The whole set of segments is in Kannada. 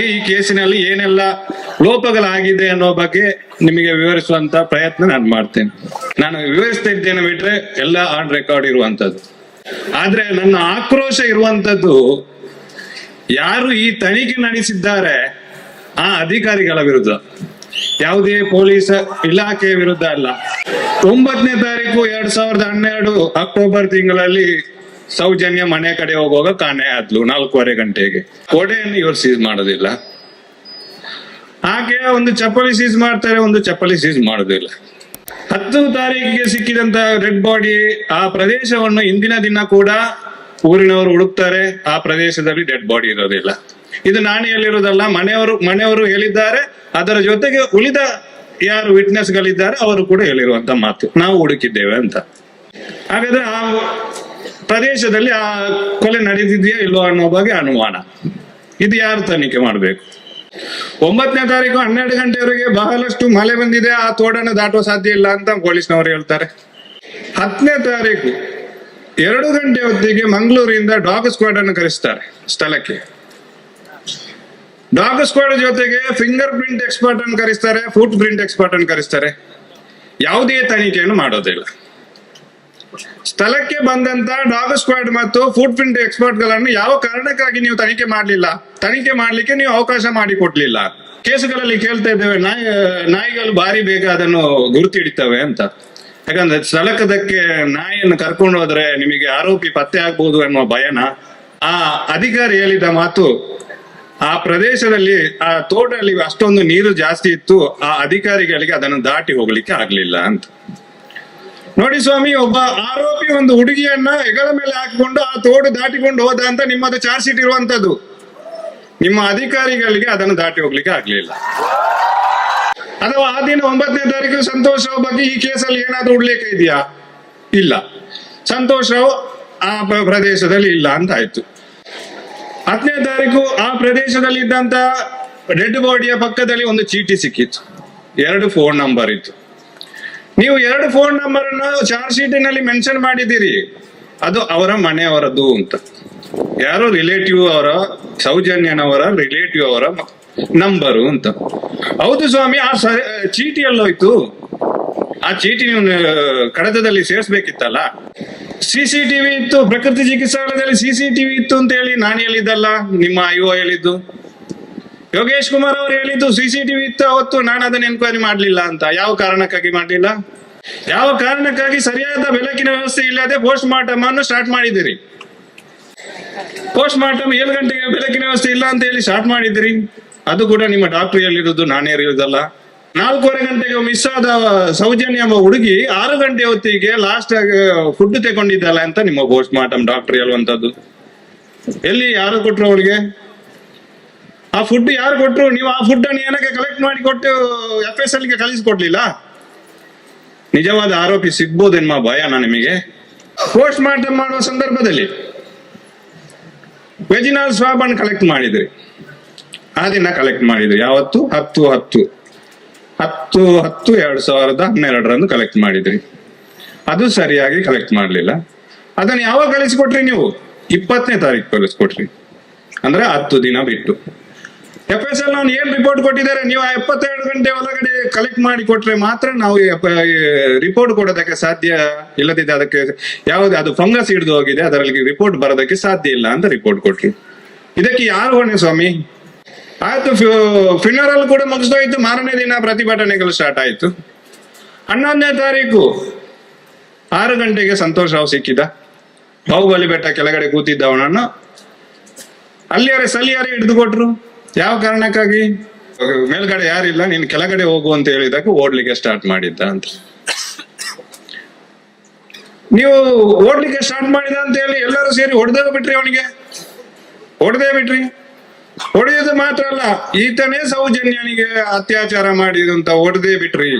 ಈ ಕೇಸಿನಲ್ಲಿ ಏನೆಲ್ಲ ಲೋಪಗಳಾಗಿದೆ ಅನ್ನೋ ಬಗ್ಗೆ ನಿಮಗೆ ವಿವರಿಸುವಂತ ಪ್ರಯತ್ನ ನಾನು ಮಾಡ್ತೇನೆ. ನಾನು ವಿವರಿಸ್ತಾ ಇದ್ದೇನೆ ಬಿಟ್ರೆ ಎಲ್ಲ ಆನ್ ರೆಕಾರ್ಡ್ ಇರುವಂತದ್ದು. ಆದ್ರೆ ನನ್ನ ಆಕ್ರೋಶ ಇರುವಂತದ್ದು ಯಾರು ಈ ತನಿಖೆ ನಡೆಸಿದ್ದಾರೆ ಆ ಅಧಿಕಾರಿಗಳ ವಿರುದ್ಧ. ಯಾವುದೇ ಪೊಲೀಸ್ ಇಲಾಖೆಯ ವಿರುದ್ಧ ಅಲ್ಲ. ಒಂಬತ್ತನೇ ತಾರೀಕು ಎರಡ್ ಸಾವಿರದ ಹನ್ನೆರಡು ಅಕ್ಟೋಬರ್ ತಿಂಗಳಲ್ಲಿ ಸೌಜನ್ಯ ಮನೆ ಕಡೆ ಹೋಗುವಾಗ ಕಾಣೆ ಆದ್ಲು, ನಾಲ್ಕೂವರೆ ಗಂಟೆಗೆ. ಕೊಡೆಯನ್ನು ಇವರು ಸೀಸ್ ಮಾಡೋದಿಲ್ಲ. ಹಾಗೆ ಒಂದು ಚಪ್ಪಲಿ ಸೀಸ್ ಮಾಡ್ತಾರೆ, ಒಂದು ಚಪ್ಪಲಿ ಸೀಸ್ ಮಾಡೋದಿಲ್ಲ. ಹತ್ತು ತಾರೀಕಿಗೆ ಸಿಕ್ಕಿದಂತ ಡೆಡ್ ಬಾಡಿ ಆ ಪ್ರದೇಶವನ್ನು ಇಂದಿನ ದಿನ ಕೂಡ ಊರಿನವರು ಹುಡುಕ್ತಾರೆ, ಆ ಪ್ರದೇಶದಲ್ಲಿ ಡೆಡ್ ಬಾಡಿ ಇರೋದಿಲ್ಲ. ಇದು ನಾನು ಹೇಳಿರೋದಲ್ಲ, ಮನೆಯವರು ಮನೆಯವರು ಹೇಳಿದ್ದಾರೆ, ಅದರ ಜೊತೆಗೆ ಉಳಿದ ಯಾರು ವಿಟ್ನೆಸ್ ಗಳಿದ್ದಾರೆ, ಅವರು ಕೂಡ ಹೇಳಿರುವಂತ ಮಾತು. ನಾವು ಹುಡುಕಿದ್ದೇವೆ ಅಂತ. ಹಾಗಾದ್ರೆ ಆ ಪ್ರದೇಶದಲ್ಲಿ ಆ ಕೊಲೆ ನಡೆದಿದೆಯಾ ಇಲ್ಲೋ ಅನ್ನೋ ಬಗ್ಗೆ ಅನುಮಾನ. ಇದು ಯಾರು ತನಿಖೆ ಮಾಡಬೇಕು? ಒಂಬತ್ತನೇ ತಾರೀಕು ಹನ್ನೆರಡು ಗಂಟೆವರೆಗೆ ಬಹಳಷ್ಟು ಮಳೆ ಬಂದಿದೆ, ಆ ತೋಡನ್ನು ದಾಟುವ ಸಾಧ್ಯ ಇಲ್ಲ ಅಂತ ಪೊಲೀಸ್ನವರು ಹೇಳ್ತಾರೆ. ಹತ್ತನೇ ತಾರೀಕು ಎರಡು ಗಂಟೆ ಹೊತ್ತಿಗೆ ಮಂಗಳೂರಿಂದ ಡಾಗ್ ಸ್ಕ್ವಾಡ್ ಅನ್ನು ಕರೆಸ್ತಾರೆ ಸ್ಥಳಕ್ಕೆ. ಡಾಗ್ ಸ್ಕ್ವಾಡ್ ಜೊತೆಗೆ ಫಿಂಗರ್ ಪ್ರಿಂಟ್ ಎಕ್ಸ್ಪರ್ಟ್ ಅನ್ನು ಕರೆಸ್ತಾರೆ, ಫುಟ್ ಪ್ರಿಂಟ್ ಎಕ್ಸ್ಪರ್ಟ್ ಅನ್ನು ಕರೆಸ್ತಾರೆ. ಯಾವುದೇ ತನಿಖೆಯನ್ನು ಮಾಡೋದಿಲ್ಲ. ಸ್ಥಳಕ್ಕೆ ಬಂದಂತ ಡಾಗ್ ಸ್ಕ್ವಾಡ್ ಮತ್ತು ಫುಡ್ ಪ್ರಿಂಟ್ ಎಕ್ಸ್ಪರ್ಟ್ಗಳನ್ನು ಯಾವ ಕಾರಣಕ್ಕಾಗಿ ನೀವು ತನಿಖೆ ಮಾಡಲಿಲ್ಲ? ತನಿಖೆ ಮಾಡ್ಲಿಕ್ಕೆ ನೀವು ಅವಕಾಶ ಮಾಡಿಕೊಡ್ಲಿಲ್ಲ. ಕೇಸುಗಳಲ್ಲಿ ಕೇಳ್ತಾ ಇದ್ದೇವೆ, ನಾಯಿ, ನಾಯಿಗಳು ಭಾರಿ ಬೇಗ ಅದನ್ನು ಗುರುತು ಅಂತ. ಯಾಕಂದ್ರೆ ಸ್ಥಳಕ್ಕದಕ್ಕೆ ನಾಯಿಯನ್ನು ಕರ್ಕೊಂಡು ಹೋದ್ರೆ ನಿಮಗೆ ಆರೋಪಿ ಪತ್ತೆ ಆಗ್ಬಹುದು ಎನ್ನುವ ಭಯನ ಆ ಅಧಿಕಾರಿ ಹೇಳಿದ ಮಾತು, ಆ ಪ್ರದೇಶದಲ್ಲಿ, ಆ ತೋಟದಲ್ಲಿ ಅಷ್ಟೊಂದು ನೀರು ಜಾಸ್ತಿ ಇತ್ತು, ಆ ಅಧಿಕಾರಿಗಳಿಗೆ ಅದನ್ನು ದಾಟಿ ಹೋಗ್ಲಿಕ್ಕೆ ಆಗ್ಲಿಲ್ಲ ಅಂತ. ನೋಡಿ ಸ್ವಾಮಿ, ಒಬ್ಬ ಆರೋಪಿ ಒಂದು ಹುಡುಗಿಯನ್ನ ಹೆಗಲ ಮೇಲೆ ಹಾಕಿಕೊಂಡು ಆ ತೋಡು ದಾಟಿಕೊಂಡು ಹೋದ ಅಂತ ನಿಮ್ಮದು ಚಾರ್ಜ್ ಶೀಟ್ ಇರುವಂತದ್ದು. ನಿಮ್ಮ ಅಧಿಕಾರಿಗಳಿಗೆ ಅದನ್ನು ದಾಟಿ ಹೋಗ್ಲಿಕ್ಕೆ ಆಗ್ಲಿಲ್ಲ. ಅಥವಾ ಆ ದಿನ ಒಂಬತ್ತನೇ ತಾರೀಕು ಸಂತೋಷ್ ರಾವ್ ಬಗ್ಗೆ ಈ ಕೇಸಲ್ಲಿ ಏನಾದ್ರೂ ಉಡ್ಲಿಕ್ಕೆ ಇದೆಯಾ? ಇಲ್ಲ. ಸಂತೋಷ್ ರಾವ್ ಆ ಪ್ರ- ಪ್ರದೇಶದಲ್ಲಿ ಇಲ್ಲ ಅಂತ ಆಯ್ತು. ಹತ್ತನೇ ತಾರೀಕು ಆ ಪ್ರದೇಶದಲ್ಲಿ ಇದ್ದಂತ ಡೆಡ್ ಬಾಡಿಯ ಪಕ್ಕದಲ್ಲಿ ಒಂದು ಚೀಟಿ ಸಿಕ್ಕಿತ್ತು. ಎರಡು ಫೋನ್ ನಂಬರ್ ಇತ್ತು. ನೀವು ಎರಡು ಫೋನ್ ನಂಬರ್ ಅನ್ನು ಚಾರ್ಜ್ ಶೀಟಿನಲ್ಲಿ ಮೆನ್ಷನ್ ಮಾಡಿದ್ದೀರಿ. ಅದು ಅವರ ಮನೆಯವರದ್ದು ಅಂತ. ಯಾರೋ ರಿಲೇಟಿವ್ ಅವರ, ಸೌಜನ್ಯನವರ ರಿಲೇಟಿವ್ ಅವರ ನಂಬರು ಅಂತ. ಹೌದು ಸ್ವಾಮಿ, ಆ ಸ- ಚೀಟಿ ಎಲ್ಲೋಯ್ತು. ಆ ಚೀಟಿ ನೀವು ಕಡತದಲ್ಲಿ ಸೇರಿಸ್ಬೇಕಿತ್ತಲ್ಲ. ಟಿವಿ ಇತ್ತು, ಪ್ರಕೃತಿ ಚಿಕಿತ್ಸಾಲಯದಲ್ಲಿ ಸಿ ಸಿ ಟಿವಿ ಇತ್ತು ಅಂತ ಹೇಳಿ ನಾನು ಹೇಳಿದ್ದಲ್ಲ, ನಿಮ್ಮ ಐಒ ಹೇಳಿದ್ದು. ಯೋಗೇಶ್ ಕುಮಾರ್ ಅವರು ಹೇಳಿದ್ದು ಸಿಸಿಟಿವಿ ಇತ್ತು, ಅವತ್ತು ನಾನು ಅದನ್ನ ಎನ್ಕ್ವೈರಿ ಮಾಡ್ಲಿಲ್ಲ ಅಂತ. ಯಾವ ಕಾರಣಕ್ಕಾಗಿ ಮಾಡ್ಲಿಲ್ಲ? ಯಾವ ಕಾರಣಕ್ಕಾಗಿ ಸರಿಯಾದ ಬೆಳಕಿನ ವ್ಯವಸ್ಥೆ ಇಲ್ಲದೆ ಪೋಸ್ಟ್ ಮಾರ್ಟಮ್ ಅನ್ನು ಸ್ಟಾರ್ಟ್ ಮಾಡಿದಿರಿ ಪೋಸ್ಟ್ ಮಾರ್ಟಮ್ ಏಳು ಗಂಟೆಗೆ ಬೆಳಕಿನ ವ್ಯವಸ್ಥೆ ಇಲ್ಲ ಅಂತ ಹೇಳಿ ಸ್ಟಾರ್ಟ್ ಮಾಡಿದಿರಿ ಅದು ಕೂಡ ನಿಮ್ಮ ಡಾಕ್ಟರ್ ಹೇಳಿರುವುದು ನಾನೇ ಇರುವುದಲ್ಲ ನಾಲ್ಕೂವರೆ ಗಂಟೆಗೆ ಮಿಸ್ ಆದ ಸೌಜನ್ಯ ಎಂಬ ಹುಡುಗಿ ಆರು ಗಂಟೆ ಹೊತ್ತಿಗೆ ಲಾಸ್ಟ್ ಫುಡ್ ತಗೊಂಡಿದ್ದಲ್ಲ ಅಂತ ನಿಮ್ಮ ಪೋಸ್ಟ್ ಮಾರ್ಟಮ್ ಡಾಕ್ಟರ್ ಹೇಳುವಂತದ್ದು. ಎಲ್ಲಿ ಯಾರು ಕೊಟ್ರು ಅವಳಿಗೆ? ಆ ಫುಡ್ ಯಾರು ಕೊಟ್ಟರು ನೀವು ಆ ಫುಡ್ ಅನ್ನು ಏನಕ್ಕೆ ಕಲೆಕ್ಟ್ ಮಾಡಿ ಕೊಟ್ಟು ಎಫ್ ಎಸ್ ಎಲ್ಗೆ ಕಳಿಸಿಕೊಡ್ಲಿಲ್ಲ? ನಿಜವಾದ ಆರೋಪಿ ಸಿಗ್ಬೋದೇನ್ಮ ಭಯ ನಾ ನಿಮಗೆ? ಪೋಸ್ಟ್ ಮಾರ್ಟಮ್ ಮಾಡುವ ಸಂದರ್ಭದಲ್ಲಿ ವೆಜಿನಲ್ ಸ್ವಾಬ್ ಅನ್ನು ಕಲೆಕ್ಟ್ ಮಾಡಿದ್ರಿ. ಆ ದಿನ ಕಲೆಕ್ಟ್ ಮಾಡಿದ್ರಿ. ಯಾವತ್ತು? ಹತ್ತು ಹತ್ತು. ಹತ್ತು ಹತ್ತು, ಎರಡು ಸಾವಿರದ ಹನ್ನೆರಡರಂದು ಕಲೆಕ್ಟ್ ಮಾಡಿದ್ರಿ. ಅದು ಸರಿಯಾಗಿ ಕಲೆಕ್ಟ್ ಮಾಡಲಿಲ್ಲ. ಅದನ್ನು ಯಾವಾಗ ಕಳಿಸಿಕೊಟ್ರಿ ನೀವು? ಇಪ್ಪತ್ತನೇ ತಾರೀಕು ಕಳಿಸ್ಕೊಟ್ರಿ. ಅಂದ್ರೆ ಹತ್ತು ದಿನ ಬಿಟ್ಟು. ಎಫ್ ಎಸ್ ಎಲ್ ಅವ್ನು ಏನ್ ರಿಪೋರ್ಟ್ ಕೊಟ್ಟಿದ್ದಾರೆ? ನೀವು ಎಪ್ಪತ್ತೆರಡು ಗಂಟೆ ಒಳಗಡೆ ಕಲೆಕ್ಟ್ ಮಾಡಿ ಕೊಟ್ರೆ ಮಾತ್ರ ನಾವು ರಿಪೋರ್ಟ್ ಕೊಡೋದಕ್ಕೆ ಸಾಧ್ಯ ಇಲ್ಲದಿದ್ದ ಅದಕ್ಕೆ ಯಾವ್ದು, ಅದು ಫಂಗಸ್ ಹಿಡಿದು ಹೋಗಿದೆ, ಅದರಲ್ಲಿ ರಿಪೋರ್ಟ್ ಬರೋದಕ್ಕೆ ಸಾಧ್ಯ ಇಲ್ಲ ಅಂತ ರಿಪೋರ್ಟ್ ಕೊಟ್ರಿ. ಇದಕ್ಕೆ ಯಾರು ಹೊಣೆ ಸ್ವಾಮಿ? ಆಯ್ತು ಫಿನರಲ್ ಕೂಡ ಮುಗಿಸ್ದೋಯ್ತು, ಮಾರನೇ ದಿನ ಪ್ರತಿಭಟನೆಗಳು ಸ್ಟಾರ್ಟ್ ಆಯ್ತು. ಹನ್ನೊಂದನೇ ತಾರೀಕು, ಆರು ಗಂಟೆಗೆ ಸಂತೋಷ್ ರಾವ್ ಸಿಕ್ಕಿದ. ಬಾಹುಬಲಿ ಬೆಟ್ಟ ಕೆಳಗಡೆ ಕೂತಿದ್ದವನನ್ನು ಅಲ್ಲಿಯಾರೆ ಸಲಿಯಾರೆ ಹಿಡಿದು ಕೊಟ್ರು. ಯಾವ ಕಾರಣಕ್ಕಾಗಿ? ಮೇಲ್ಗಡೆ ಯಾರಿಲ್ಲ ನೀನ್ ಕೆಳಗಡೆ ಹೋಗು ಅಂತ ಹೇಳಿದಾಗ ಓಡ್ಲಿಕ್ಕೆ ಸ್ಟಾರ್ಟ್ ಮಾಡಿದ್ದ ಅಂತ. ನೀವು ಓಡ್ಲಿಕ್ಕೆ ಸ್ಟಾರ್ಟ್ ಮಾಡಿದ ಅಂತ ಹೇಳಿ ಎಲ್ಲರೂ ಸೇರಿ ಹೊಡೆದೇ ಬಿಟ್ರಿ ಅವನಿಗೆ? ಹೊಡೆದೇ ಬಿಟ್ರಿ? ಹೊಡೆಯೋದು ಮಾತ್ರ ಅಲ್ಲ ಈತನೇ ಸೌಜನ್ಯನಿಗೆ ಅತ್ಯಾಚಾರ ಮಾಡಿದ್ದು ಅಂತ ಹೊಡೆದೇ ಬಿಟ್ರಿ.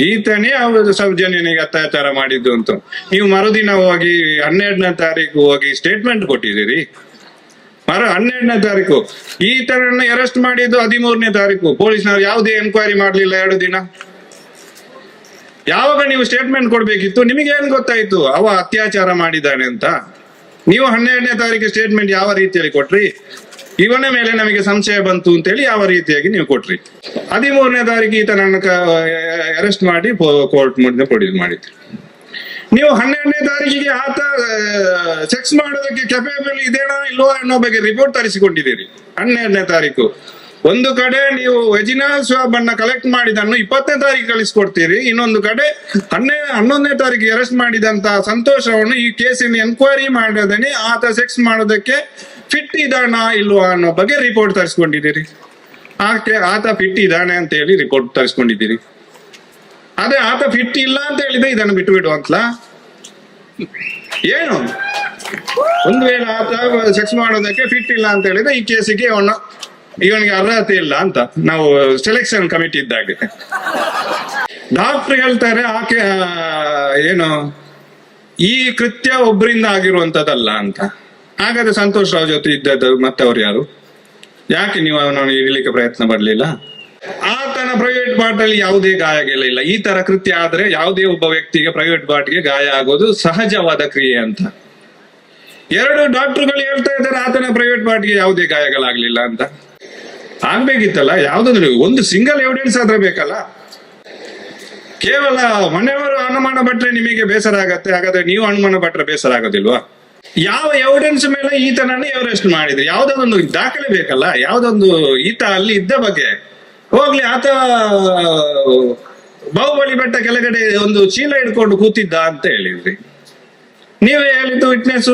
ಈತನೇ ಅವರು ಸೌಜನ್ಯನಿಗೆ ಅತ್ಯಾಚಾರ ಮಾಡಿದ್ದು ಅಂತ. ನೀವು ಮರುದಿನ ಹೋಗಿ ಹನ್ನೆರಡನೇ ತಾರೀಕು ಹೋಗಿ ಸ್ಟೇಟ್ಮೆಂಟ್ ಕೊಟ್ಟಿದ್ದೀರಿ. ಮರ ಹನ್ನೆರಡನೇ ತಾರೀಕು. ತರನ್ನ ಅರೆಸ್ಟ್ ಮಾಡಿದ್ದು ಹದಿಮೂರನೇ ತಾರೀಕು. ಪೊಲೀಸ್ನವ್ರು ಯಾವುದೇ ಎನ್ಕ್ವೈರಿ ಮಾಡಲಿಲ್ಲ ಎರಡು ದಿನ. ಯಾವಾಗ ನೀವು ಸ್ಟೇಟ್ಮೆಂಟ್ ಕೊಡ್ಬೇಕಿತ್ತು? ನಿಮಗೆ ಏನ್ ಗೊತ್ತಾಯ್ತು? ಅವ ಅತ್ಯಾಚಾರ ಮಾಡಿದ್ದಾನೆ ಅಂತ. ನೀವು ಹನ್ನೆರಡನೇ ತಾರೀಕು ಸ್ಟೇಟ್ಮೆಂಟ್ ಯಾವ ರೀತಿಯಲ್ಲಿ ಕೊಟ್ರಿ? ಇವನ ಮೇಲೆ ನಮಗೆ ಸಂಶಯ ಬಂತು ಅಂತೇಳಿ ಯಾವ ರೀತಿಯಾಗಿ ನೀವು ಕೊಟ್ರಿ. ಹದಿಮೂರನೇ ತಾರೀಕು ಈತ ನನ್ನ ಅರೆಸ್ಟ್ ಮಾಡಿ ಕೋರ್ಟ್ ಮುಂದೆ ಪ್ರೊಡ್ಯೂಸ್ ಮಾಡಿದ್ರಿ. ನೀವು ಹನ್ನೆರಡನೇ ತಾರೀಕಿಗೆ ಆತ ಸೆಕ್ಸ್ ಮಾಡೋದಕ್ಕೆ ಕೆಪೇಬಲ್ ಇದೇನಾ ಇಲ್ವಾ ಅನ್ನೋ ಬಗ್ಗೆ ರಿಪೋರ್ಟ್ ತರಿಸಿಕೊಂಡಿದ್ದೀರಿ. ಹನ್ನೆರಡನೇ ತಾರೀಕು. ಒಂದು ಕಡೆ ನೀವು ವೆಜಿನಲ್ ಸ್ವಾಬ್ ಅನ್ನ ಕಲೆಕ್ಟ್ ಮಾಡಿದನ್ನು ಇಪ್ಪತ್ತನೇ ತಾರೀಕು ಕಳಿಸ್ಕೊಡ್ತೀರಿ. ಇನ್ನೊಂದು ಕಡೆ ಹನ್ನೆ, ಹನ್ನೊಂದನೇ ತಾರೀಕು ಅರೆಸ್ಟ್ ಮಾಡಿದಂತ ಸಂತೋಷವನ್ನು ಈ ಕೇಸಿನ ಎನ್ಕ್ವೈರಿ ಮಾಡದೇನೆ ಆತ ಸೆಕ್ಸ್ ಮಾಡೋದಕ್ಕೆ ಫಿಟ್ ಇದಾನ ಇಲ್ವಾ ಅನ್ನೋ ಬಗ್ಗೆ ರಿಪೋರ್ಟ್ ತರಿಸ್ಕೊಂಡಿದ್ದೀರಿ. ಆಕೆ ಆತ ಫಿಟ್ ಇದ್ದಾನೆ ಅಂತ ಹೇಳಿ ರಿಪೋರ್ಟ್ ತರಿಸ್ಕೊಂಡಿದ್ದೀರಿ. ಅದೇ ಆತ ಫಿಟ್ ಇಲ್ಲ ಅಂತ ಹೇಳಿದ್ರೆ ಇದನ್ನು ಬಿಟ್ಟು ಬಿಡು ಅಂತ ಏನು? ಒಂದು ವೇಳೆ ಆತ ಸೆಕ್ಸ್ ಮಾಡೋದಕ್ಕೆ ಫಿಟ್ ಇಲ್ಲ ಅಂತ ಹೇಳಿದ್ರೆ ಈ ಕೇಸಿಗೆ ಅವನು ಇವನಿಗೆ ಅರ್ಹತೆ ಇಲ್ಲ ಅಂತ. ನಾವು ಸೆಲೆಕ್ಷನ್ ಕಮಿಟಿ ಇದ್ದಾಗೆ. ಡಾಕ್ಟರ್ ಹೇಳ್ತಾರೆ, ಆಕೆ ಏನು, ಈ ಕೃತ್ಯ ಒಬ್ಬರಿಂದ ಆಗಿರುವಂತದಲ್ಲ ಅಂತ. ಹಾಗಾದ್ರೆ ಸಂತೋಷ್ ರಾವ್ ಜೊತೆ ಇದ್ದದ್ದು ಮತ್ತೆ ಅವ್ರು ಯಾರು? ಯಾಕೆ ನೀವು ಅವನನ್ನು ಇಡಲಿಕ್ಕೆ ಪ್ರಯತ್ನ ಪಡಲಿಲ್ಲ? ಪಾರ್ಟ್ ಅಲ್ಲಿ ಯಾವುದೇ ಗಾಯಗಳಿಲ್ಲ. ಈ ತರ ಕೃತ್ಯ ಆದ್ರೆ ಯಾವುದೇ ಒಬ್ಬ ವ್ಯಕ್ತಿಗೆ ಪ್ರೈವೇಟ್ ಪಾರ್ಟ್ಗೆ ಗಾಯ ಆಗೋದು ಸಹಜವಾದ ಕ್ರಿಯೆ ಅಂತ. ಎರಡು ಡಾಕ್ಟರ್ಗಳು ಹೇಳ್ತಾ ಇದ್ದಾರೆ, ಆತನ ಪ್ರೈವೇಟ್ ಪಾರ್ಟ್ಗೆ ಯಾವುದೇ ಗಾಯಗಳಾಗ್ಲಿಲ್ಲ ಅಂತ. ಆಗ್ಬೇಕಿತ್ತಲ್ಲ ಯಾವ್ದಂದ್ರೆ ಒಂದು ಸಿಂಗಲ್ ಎವಿಡೆನ್ಸ್ ಆದ್ರೆ ಬೇಕಲ್ಲ? ಕೇವಲ ಮನೆಯವರು ಅನುಮಾನ ಪಟ್ರೆ ನಿಮಗೆ ಬೇಸರ ಆಗತ್ತೆ, ಹಾಗಾದ್ರೆ ನೀವು ಅನುಮಾನ ಪಟ್ರೆ ಬೇಸರ ಆಗೋದಿಲ್ವಾ? ಯಾವ ಎವಿಡೆನ್ಸ್ ಮೇಲೆ ಈತನನ್ನು ಎವರೆಸ್ಟ್ ಮಾಡಿದ್ರು? ಯಾವ್ದೊಂದು ದಾಖಲೆ ಬೇಕಲ್ಲ? ಯಾವ್ದೊಂದು ಈತ ಅಲ್ಲಿ ಇದ್ದ ಬಗ್ಗೆ. ಹೋಗ್ಲಿ, ಆತ ಬಾಹುಬಲಿ ಬೆಟ್ಟ ಕೆಳಗಡೆ ಒಂದು ಚೀಲ ಹಿಡ್ಕೊಂಡು ಕೂತಿದ್ದ ಅಂತ ಹೇಳಿದ್ರಿ. ನೀವೇ ಹೇಳಿದ್ದು ವಿಟ್ನೆಸ್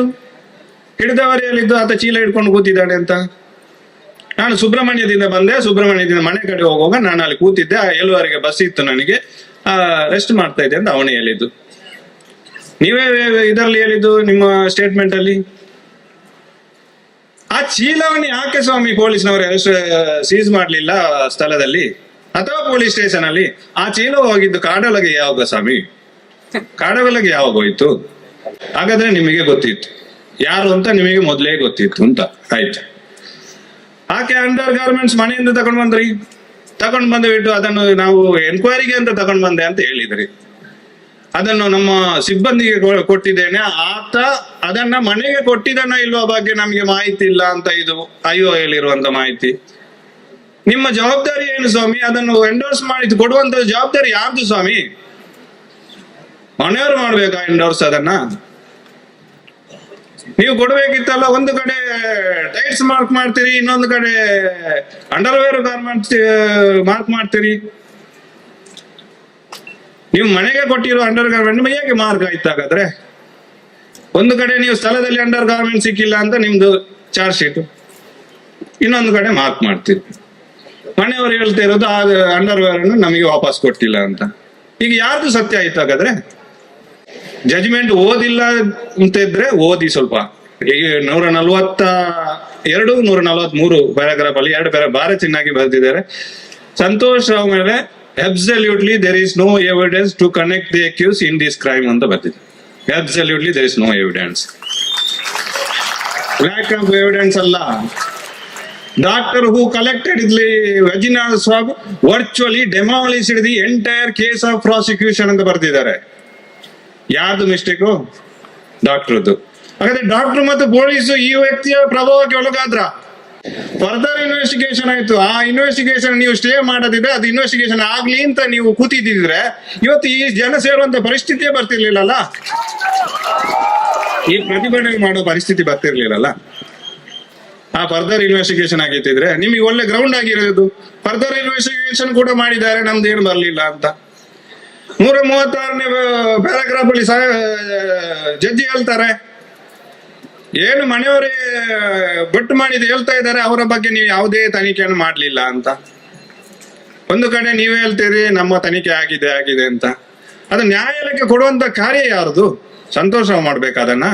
ಹಿಡಿದವರು ಹೇಳಿದ್ದು ಆತ ಚೀಲ ಹಿಡ್ಕೊಂಡು ಕೂತಿದ್ದಾಳೆ ಅಂತ. ನಾನು ಸುಬ್ರಹ್ಮಣ್ಯದಿಂದ ಬಂದೆ, ಸುಬ್ರಹ್ಮಣ್ಯದಿಂದ ಮನೆ ಕಡೆ ಹೋಗುವಾಗ ನಾನು ಅಲ್ಲಿ ಕೂತಿದ್ದೆ ಏಳುವರೆಗೆ ಬಸ್ ಇತ್ತು ನನಗೆ. ರೆಸ್ಟ್ ಮಾಡ್ತಾ ಇದ್ದೆ ಅಂತ ಅವನೇ ಹೇಳಿದ್ದು. ನೀವೇ, ಇದರಲ್ಲಿ ಹೇಳಿದ್ದು ನಿಮ್ಮ ಸ್ಟೇಟ್ಮೆಂಟ್ ಅಲ್ಲಿ? ಆ ಚೀಲವನ್ನು ಯಾಕೆ ಸ್ವಾಮಿ ಪೊಲೀಸ್ನವರು ಸೀಸ್ ಮಾಡಲಿಲ್ಲ ಸ್ಥಳದಲ್ಲಿ? ಅಥವಾ ಪೊಲೀಸ್ ಸ್ಟೇಷನ್ ಅಲ್ಲಿ ಆ ಚೀಲ ಹೋಗಿದ್ದು ಕಾಡೊಳಗೆ ಯಾವಾಗ ಸ್ವಾಮಿ? ಕಾಡೊಳಗೆ ಯಾವಾಗ ಹೋಯ್ತು? ಹಾಗಾದ್ರೆ ನಿಮಗೆ ಗೊತ್ತಿತ್ತು. ಯಾರು ಅಂತ ನಿಮಗೆ ಮೊದಲೇ ಗೊತ್ತಿತ್ತು ಅಂತ. ಆಯ್ತು. ಆಕೆ ಅಂಡರ್ ಗಾರ್ಮೆಂಟ್ಸ್ ಮನೆಯಿಂದ ತಗೊಂಡ್ ಬಂದ್ರಿ. ತಗೊಂಡ್ ಬಂದು ಬಿಟ್ಟು ಅದನ್ನು ನಾವು ಎನ್ಕ್ವೈರಿಗೆ ಅಂತ ತಗೊಂಡ್ ಬಂದೆ ಅಂತ ಹೇಳಿದ್ರಿ. ಅದನ್ನು ನಮ್ಮ ಸಿಬ್ಬಂದಿಗೆ ಕೊಟ್ಟಿದ್ದೇನೆ. ಆತ ಅದನ್ನ ಮನೆಗೆ ಕೊಟ್ಟಿದನ ಇಲ್ವಾ ಬಗ್ಗೆ ನಮಗೆ ಮಾಹಿತಿ ಇಲ್ಲ ಅಂತ ಇದು ಐಒ ಹೇಳಿರುವಂತ ಮಾಹಿತಿ. ನಿಮ್ಮ ಜವಾಬ್ದಾರಿ ಏನು ಸ್ವಾಮಿ? ಅದನ್ನು ಎಂಡೋರ್ಸ್ ಮಾಡಿ ಕೊಡುವಂತ ಜವಾಬ್ದಾರಿ ಯಾರ್ದು ಸ್ವಾಮಿ? ಮನೆಯವರು ಮಾಡ್ಬೇಕಾ ಎಂಡೋರ್ಸ್ ಅದನ್ನ? ನೀವು ಕೊಡ್ಬೇಕಿತ್ತಲ್ಲ, ಒಂದು ಕಡೆ ಟೈಟ್ಸ್ ಮಾರ್ಕ್ ಮಾಡ್ತೀರಿ, ಇನ್ನೊಂದು ಕಡೆ ಅಂಡರ್ವೇರ್ ಗಾರ್ಮೆಂಟ್ಸ್ ಮಾರ್ಕ್ ಮಾಡ್ತೀರಿ. ನೀವು ಮನೆಗೆ ಕೊಟ್ಟಿರೋ ಅಂಡರ್ ಗಾರ್ಮೆಂಟ್ ಹೇಗೆ ಮಾರ್ಕ್ ಆಯ್ತು ಹಾಗಾದ್ರೆ ಒಂದು ಕಡೆ ನೀವು ಸ್ಥಳದಲ್ಲಿ ಅಂಡರ್ ಗಾರ್ಮೆಂಟ್ ಸಿಕ್ಕಿಲ್ಲ ಅಂತ ನಿಮ್ದು ಚಾರ್ಜ್ ಶೀಟ್ ಇನ್ನೊಂದು ಕಡೆ ಮಾರ್ಕ್ ಮಾಡ್ತೀರಿ. ಮನೆಯವರು ಹೇಳ್ತಾ ಇರೋದು, ಆ ಅಂಡರ್ವೇರ್ ಅನ್ನು ನಮಗೆ ವಾಪಸ್ ಕೊಟ್ಟಿಲ್ಲ ಅಂತ. ಈಗ ಯಾರ್ದು ಸತ್ಯ ಆಯ್ತು ಹಾಗಾದ್ರೆ ಜಜ್ಮೆಂಟ್ ಓದಿಲ್ಲ ಅಂತ ಇದ್ರೆ ಓದಿ ಸ್ವಲ್ಪ. ಈಗ ನೂರ ನಲ್ವತ್ತ ಎರಡು, ನೂರ ನಲ್ವತ್ ಮೂರು ಪ್ಯಾರಾಗ್ರಾಫ್ ಅಲ್ಲಿ ಎರಡು ಪ್ಯಾರ ಭಾರ ಚೆನ್ನಾಗಿ ಬರೆದಿದ್ದಾರೆ. ಸಂತೋಷ್ ರಾವ್ ಮೇಲೆ absolutely there is no evidence to connect the accuse in this crime ಅಂತ ಬರ್ತಿದೆ. Absolutely there is no evidence lack of evidence ಅಲ್ಲ. Doctor who collected idli vaginal swab virtually demolished the entire case of prosecution ಅಂತ ಬರ್ತಿದ್ದಾರೆ. ಯಾರ್ದು ಮಿಸ್ಟೇಕು ಡಾಕ್ಟರ್ದು ಹಾಗಾದ್ರೆ ಡಾಕ್ಟರ್ ಮತ್ತು ಪೊಲೀಸ್ ಈ ವ್ಯಕ್ತಿಯ ಪ್ರಭಾವಕ್ಕೆ ಒಳಗಾದ್ರ? ಫರ್ದರ್ ಇನ್ವೆಸ್ಟಿಗೇಷನ್ ಆಯ್ತು. ಆ ಇನ್ವೆಸ್ಟಿಗೇಷನ್ ನೀವು ಸ್ಟೇ ಮಾಡದಿದ್ರೆ ಅದು ಇನ್ವೆಸ್ಟಿಗೇಷನ್ ಆಗ್ಲಿ ಅಂತ ನೀವು ಕೂತಿದ್ದಿದ್ರೆ ಇವತ್ತು ಈ ಜನ ಸೇರುವಂತ ಪರಿಸ್ಥಿತಿಯೇ ಬರ್ತಿರ್ಲಿಲ್ಲಲ್ಲ? ಈ ಪ್ರತಿಭಟನೆ ಮಾಡೋ ಪರಿಸ್ಥಿತಿ ಬರ್ತಿರ್ಲಿಲ್ಲಲ್ಲ? ಆ ಫರ್ದರ್ ಇನ್ವೆಸ್ಟಿಗೇಷನ್ ಆಗಿತ್ತಿದ್ರೆ ನಿಮಗೆ ಒಳ್ಳೆ ಗ್ರೌಂಡ್ ಆಗಿರೋದು. ಫರ್ದರ್ ಇನ್ವೆಸ್ಟಿಗೇಷನ್ ಕೂಡ ಮಾಡಿದ್ದಾರೆ, ನಮ್ದು ಏನು ಬರ್ಲಿಲ್ಲ ಅಂತ. ನೂರ ಮೂವತ್ತಾರನೇ ಪ್ಯಾರಾಗ್ರಾಫ್ ಅಲ್ಲಿ ಜಡ್ಜಿ ಹೇಳ್ತಾರೆ. ಏನು ಮನೆಯವರೇ ಬಿಟ್ಟು ಮಾಡಿದ ಹೇಳ್ತಾ ಇದ್ದಾರೆ, ಅವರ ಬಗ್ಗೆ ನೀವು ಯಾವುದೇ ತನಿಖೆಯನ್ನು ಮಾಡಲಿಲ್ಲ ಅಂತ. ಒಂದು ಕಡೆ ನೀವು ಹೇಳ್ತೀರಿ, ನಮ್ಮ ತನಿಖೆ ಆಗಿದೆ ಆಗಿದೆ ಅಂತ. ಅದು ನ್ಯಾಯಾಲಯಕ್ಕೆ ಕೊಡುವಂತ ಕಾರ್ಯ ಯಾರದು? ಸಂತೋಷ ಅದನ್ನ.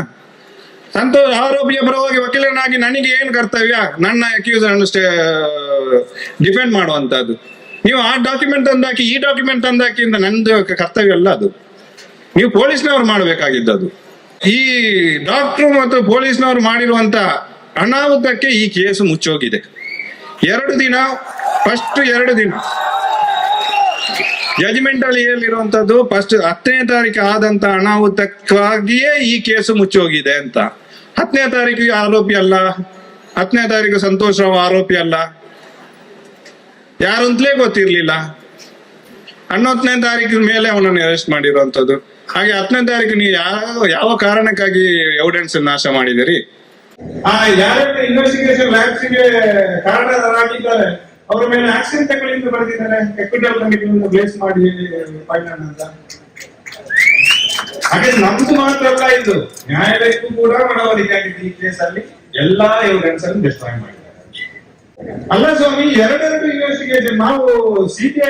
ಸಂತೋಷ, ಆರೋಪಿಯ ಪರವಾಗಿ ವಕೀಲನಾಗಿ ನನಗೆ ಏನು ಕರ್ತವ್ಯ? ನನ್ನ ಅಕ್ಯೂಸ್ ಅನ್ನು ಡಿಪೆಂಡ್ ಮಾಡುವಂತದ್ದು ನೀವು ಆ ಡಾಕ್ಯುಮೆಂಟ್ ತಂದಾಕಿ, ಈ ಡಾಕ್ಯುಮೆಂಟ್ ತಂದಾಕಿ ಅಂತ ನಂದು ಕರ್ತವ್ಯ ಅಲ್ಲ ಅದು. ನೀವು ಪೊಲೀಸ್ನವ್ರು ಮಾಡಬೇಕಾಗಿದ್ದದು ಈ ಡಾಕ್ಟ್ರು ಮತ್ತು ಪೊಲೀಸ್ನವರು ಮಾಡಿರುವಂತ ಅನಾಹುತಕ್ಕೆ ಈ ಕೇಸು ಮುಚ್ಚೋಗಿದೆ. ಎರಡು ದಿನ ಫಸ್ಟ್ ಎರಡು ದಿನ. ಜಜ್ಮೆಂಟ್ ಅಲ್ಲಿ ಹೇಳಿರುವಂತದ್ದು ಫಸ್ಟ್ ಹತ್ತನೇ ತಾರೀಕು ಆದಂತ ಅನಾಹುತಕ್ಕಾಗಿಯೇ ಈ ಕೇಸು ಮುಚ್ಚೋಗಿದೆ ಅಂತ. ಹತ್ತನೇ ತಾರೀಕಿಗೆ ಆರೋಪಿ ಅಲ್ಲ. ಹತ್ತನೇ ತಾರೀಕು ಸಂತೋಷ್ ರಾವ್ ಆರೋಪಿ ಅಲ್ಲ. ಯಾರು ಅಂತಲೇ ಗೊತ್ತಿರ್ಲಿಲ್ಲ. ಹನ್ನೊತ್ತನೇ ತಾರೀಕಿನ ಮೇಲೆ ಅವನನ್ನು ಅರೆಸ್ಟ್ ಮಾಡಿರುವಂತದ್ದು. ಹಾಗೆ ಹತ್ತನೇ ತಾರೀಕು ನೀವು ಯಾವ ಯಾವ ಕಾರಣಕ್ಕಾಗಿ ಎವಿಡೆನ್ಸ್ ನಾಶ ಮಾಡಿದಿರಿ ಆ ಯಾರ್ಯಾರು ಇನ್ವೆಸ್ಟಿಗೇಷನ್ ಲ್ಯಾಬ್ಸ್ಗೆ ಕಾರಣರಾಗಿದ್ದಾರೆ, ಅವರ ಮೇಲೆ ಆಕ್ಷನ್ ತಗೊಳ್ಳಿ ಬರೆದಿದ್ದಾರೆ. ಎಕ್ವಿಟಲ್ ಕಮಿಟಿಯಿಂದ ಬೇಸ್ ಮಾಡಿ ಫೈನಲ್ ಅಂತ. ಹಾಗೆ ನಮ್ದು ಮಾತ್ರ ಅಲ್ಲ ಇದು. ನ್ಯಾಯಾಲಯಕ್ಕೂ ಕೂಡ ಮನವರಿಕೆ ಆಗಿದೆ ಈ ಕೇಸ್ ಅಲ್ಲಿ. ಎಲ್ಲಾ ಎವಿಡೆನ್ಸ್ ಅನ್ನು ಡಿಸ್ಟ್ರಾಯ್ ಮಾಡಿದ್ದಾರೆ. ಅಲ್ಲ ಸ್ವಾಮಿ, ಎರಡೆರಡು ಇನ್ವೆಸ್ಟಿಗೇಷನ್ ನಾವು ಸಿಬಿಐ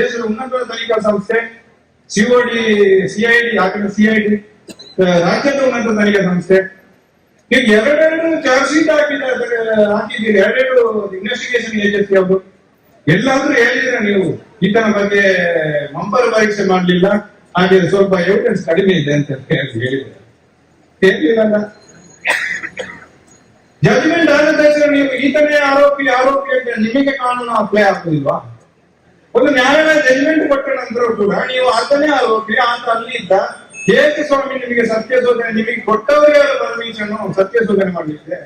ದೇಶದ ಉನ್ನತ ತನಿಖಾ ಸಂಸ್ಥೆ ಸಿಒಡಿ ಸಿಐಡಿ ಆಕಡೆ ಸಿಐಡಿ ರಾಜ್ಯದ ಉನ್ನತ ತನಿಖಾ ಸಂಸ್ಥೆ ನೀವು ಎರಡೆರಡು ಚಾರ್ಜ್ ಶೀಟ್ ಹಾಕಿದ ಹಾಕಿದ್ದೀರಿ. ಎರಡೆರಡು ಇನ್ವೆಸ್ಟಿಗೇಷನ್ ಏಜೆನ್ಸಿ ಅವರು. ಎಲ್ಲಾದ್ರೂ ಹೇಳಿದ್ರೆ ನೀವು ಈತನ ಬಗ್ಗೆ ಮಂಬರ್ ಪರೀಕ್ಷೆ ಮಾಡಲಿಲ್ಲ. ಹಾಗೆ ಸ್ವಲ್ಪ ಎವಿಡೆನ್ಸ್ ಕಡಿಮೆ ಇದೆ ಅಂತ ಹೇಳಿ ಹೇಳಿದ್ರೆ. ಹೇಳಿರಲ್ಲ ಜಜ್ಮೆಂಟ್ ಆದ ತಕ್ಷಣ ನೀವು ಈತನೇ ಆರೋಪಿ ಆರೋಪಿ ಅಂತ ನಿಮಗೆ ಕಾನೂನು ಅಪ್ಲೈ ಆಗುದಿಲ್ವಾ ಒಂದು ನ್ಯಾಯಾಲಯ ಜಜ್ಮೆಂಟ್ ಕೊಟ್ಟ ನಂತರ ಕೂಡ ನೀವು ಆತನೇ ಆರೋಪಿ ಆತ ಅಲ್ಲಿ ಇದ್ದ ಹೇಗೆ ಸ್ವಾಮಿ ನಿಮಗೆ ಸತ್ಯ ಶೋಧನೆ ನಿಮಗೆ ಕೊಟ್ಟವರಿಗೆ ಪರ್ಮಿಷನ್ ಸತ್ಯ ಶೋಧನೆ ಮಾಡ್ಲಿಕ್ಕೆ?